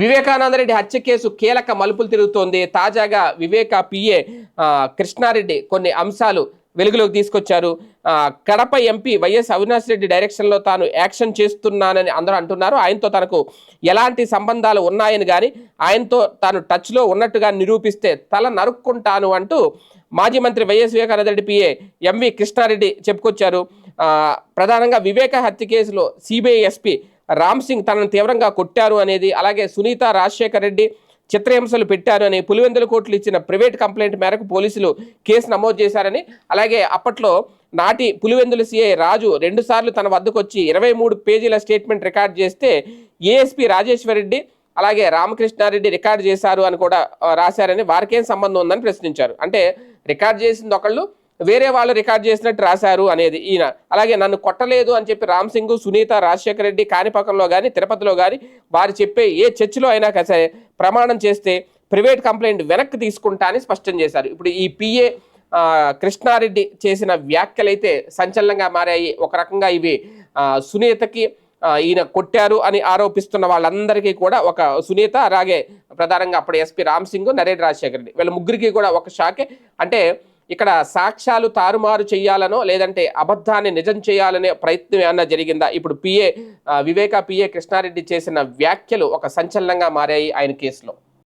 వివేకానందరెడ్డి హత్య కేసు కీలక మలుపులు తిరుగుతోంది. తాజాగా వివేక పిఏ కృష్ణారెడ్డి కొన్ని అంశాలు వెలుగులోకి తీసుకొచ్చారు. కడప ఎంపీ వైఎస్ అవినాష్ రెడ్డి డైరెక్షన్లో తాను యాక్షన్ చేస్తున్నానని అందరూ అంటున్నారు. ఆయనతో తనకు ఎలాంటి సంబంధాలు ఉన్నాయని కానీ ఆయనతో తాను టచ్లో ఉన్నట్టుగా నిరూపిస్తే తల నరుక్కుంటాను అంటూ మాజీ మంత్రి YS Vivekananda Reddy PA MV Krishna Reddy చెప్పుకొచ్చారు. ప్రధానంగా వివేక హత్య కేసులో సిబిఐ ఎస్పీ రామ్ సింగ్ తనను తీవ్రంగా కొట్టారు అనేది అలాగే సునీత రాజశేఖర్ రెడ్డి చిత్రహింసలు పెట్టారు అని పులివెందుల కోట్లు ఇచ్చిన ప్రైవేట్ కంప్లైంట్ మేరకు పోలీసులు కేసు నమోదు చేశారని అలాగే అప్పట్లో నాటి పులివెందుల సిఐ రాజు రెండుసార్లు తన వద్దకు వచ్చి ఇరవై మూడు పేజీల స్టేట్మెంట్ రికార్డ్ చేస్తే ఏఎస్పీ రాజేశ్వర్ రెడ్డి అలాగే రామకృష్ణారెడ్డి రికార్డ్ చేశారు అని కూడా రాశారని వారికేం సంబంధం ఉందని ప్రశ్నించారు. అంటే రికార్డ్ చేసింది ఒకళ్ళు వేరే వాళ్ళు రికార్డ్ చేసినట్టు రాశారు అనేది ఈయన. అలాగే నన్ను కొట్టలేదు అని చెప్పి రామ్ సింగ్ సునీత రాజశేఖర రెడ్డి కాణిపాకంలో కానీ తిరుపతిలో కానీ వారు చెప్పే ఏ చర్చిలో అయినా సరే ప్రమాణం చేస్తే ప్రైవేట్ కంప్లైంట్ వెనక్కి తీసుకుంటా అని స్పష్టం చేశారు. ఇప్పుడు ఈ పిఏ కృష్ణారెడ్డి చేసిన వ్యాఖ్యలైతే సంచలనంగా మారాయి. ఒక రకంగా ఇవి సునీతకి ఈయన కొట్టారు అని ఆరోపిస్తున్న వాళ్ళందరికీ కూడా ఒక సునీత అలాగే ప్రధానంగా అప్పుడు ఎస్పీ రామ్ సింగ్ నరేంద్ర రాజశేఖర్ రెడ్డి వీళ్ళ ముగ్గురికి కూడా ఒక షాకే. అంటే ఇక్కడ సాక్ష్యాలు తారుమారు చేయాలనో లేదంటే అబద్ధాన్ని నిజం చేయాలనే ప్రయత్నం ఏమన్నా జరిగిందా? ఇప్పుడు పిఏ వివేక పిఏ కృష్ణారెడ్డి చేసిన వ్యాఖ్యలు ఒక సంచలనంగా మారాయి ఆయన కేసులో.